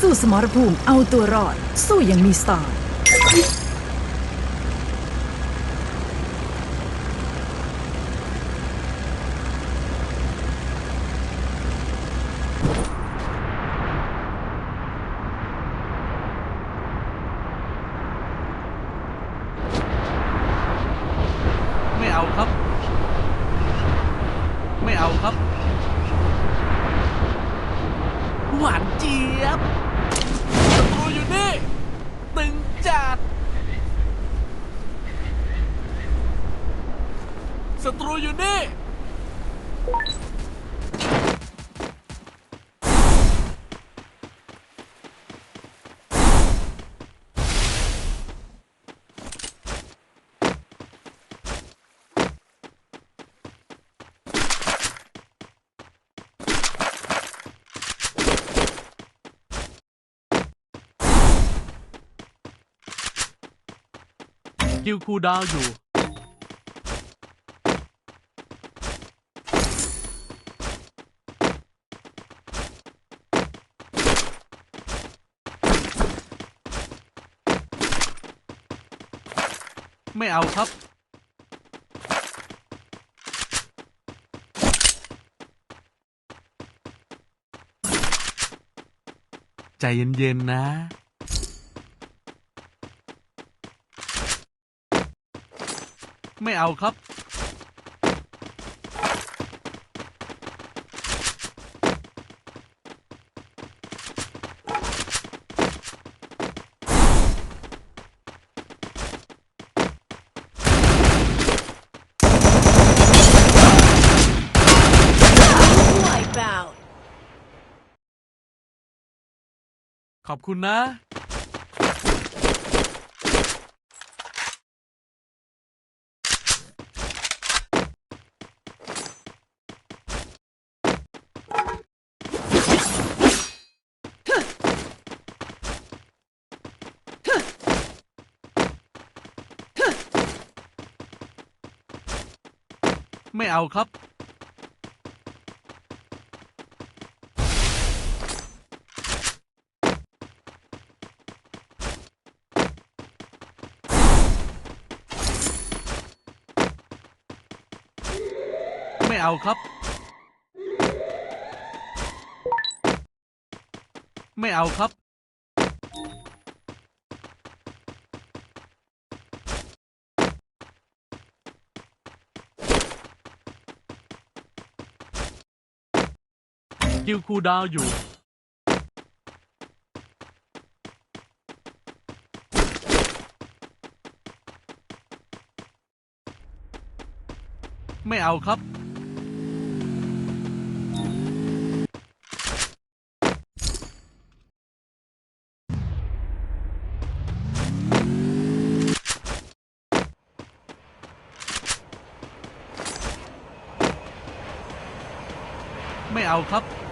สู้สมรภูมิเอาตัวรอด สู้อย่างมีสไตล์ไม่เอาครับ ไม่เอาครับ หวานเจี๊ยบ นี่ ตึงจัด ศัตรูอยู่นี่ คิวคูดาวอยู่ ไม่เอาครับ ใจเย็นๆนะ ไม่เอาครับ Wipeout. ขอบคุณนะ ไม่เอาครับ ไม่เอาครับ ไม่เอาครับ คิวคูลดาวน์อยู่ ไม่เอาครับ ไม่เอาครับ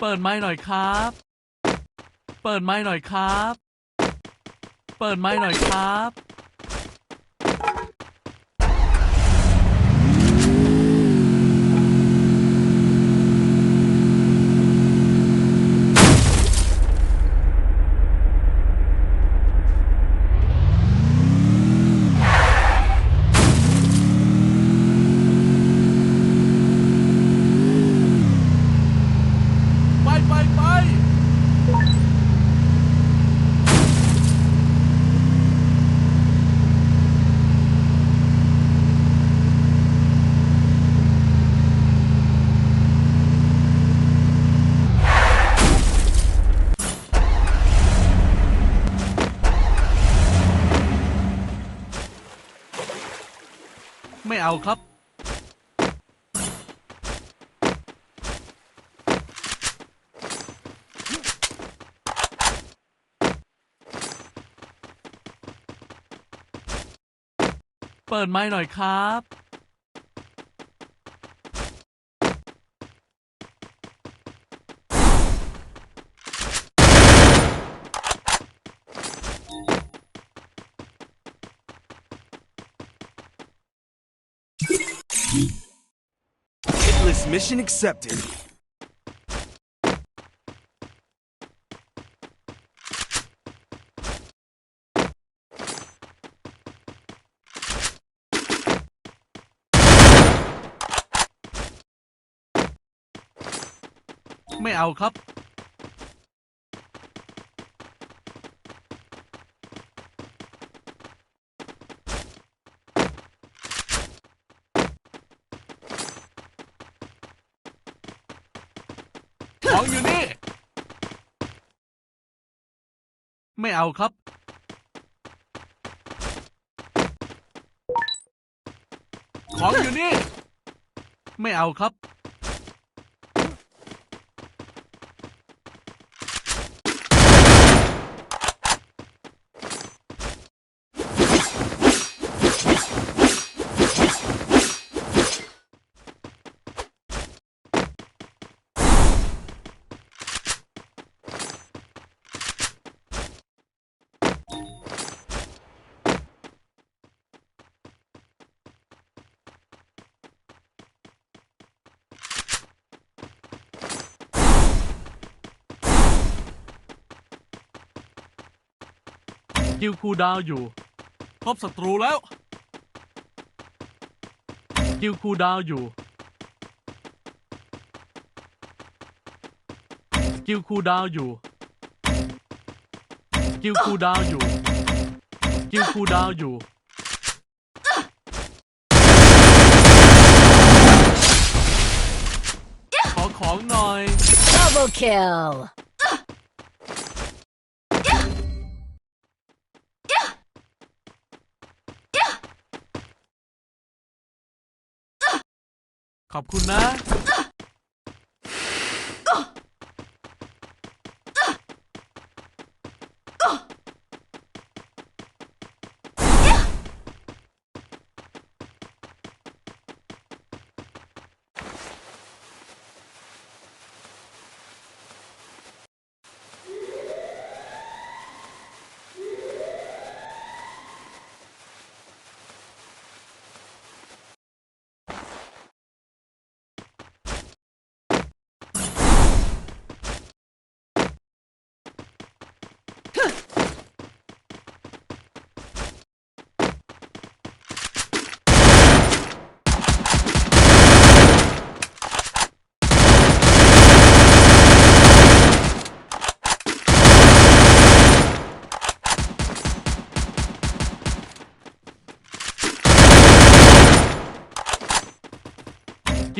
เปิดไม้หน่อยครับ เปิดไม้หน่อยครับ เปิดไม้หน่อยครับ ไปไปไป ไม่ เอาครับ เปิดไม้หน่อยครับ คิด Checklist mission accepted. ไม่เอาครับ ของอยู่นี่ ไม่เอาครับ ของอยู่นี่ ไม่เอาครับ กิลคูลดาวน์อยู่ พบศัตรูแล้วกิลคูลดาวน์อยู่กิลคูลดาวน์อยู่กิลคูลดาวน์อยู่กิลคูลดาวน์อยู่ ขอของหน่อย Double kill. ขอบคุณนะ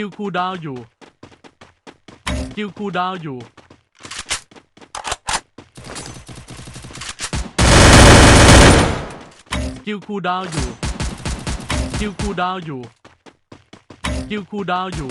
กิลคูดาวอยู่ กิลคูดาวอยู่ กิลคูดาวอยู่ กิลคูดาวอยู่ กิลคูดาวอยู่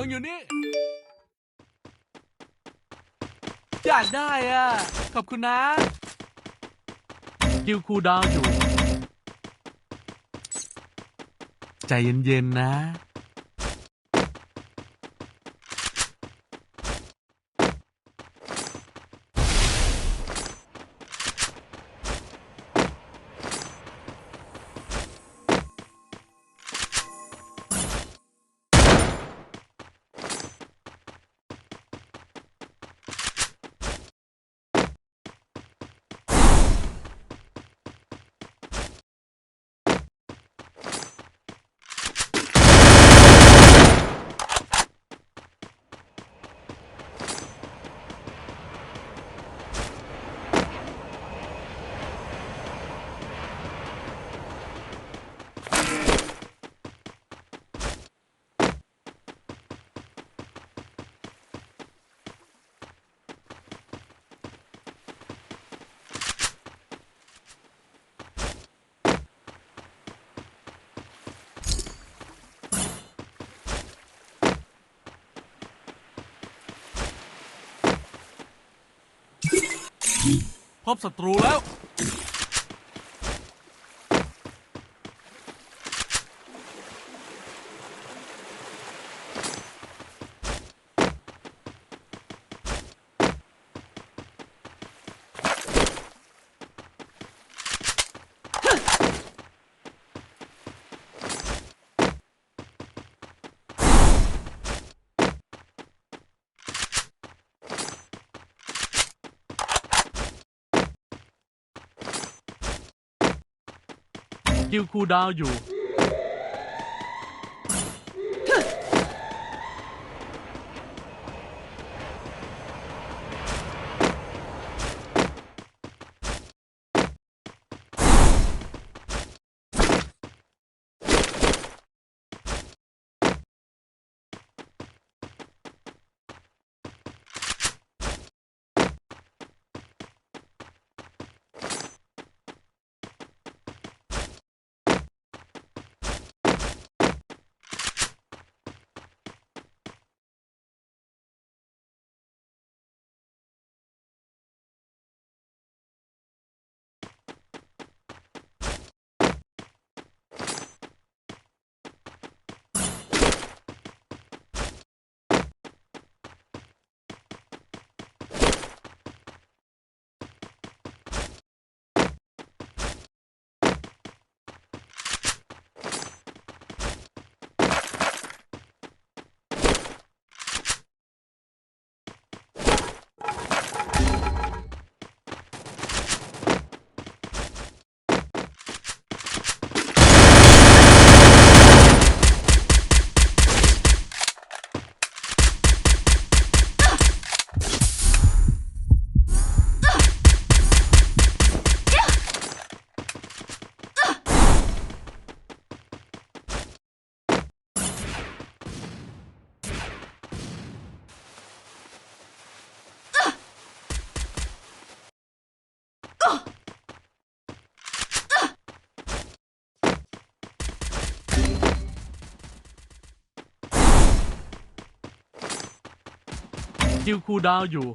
ของอยู่นี่ อยากได้อะ ขอบคุณนะ กิวคูดาวอยู่ ใจเย็น ๆ นะ พบศัตรูแล้ว กิลคูลดาวน์อยู่ จิวคูลดาวน์อยู่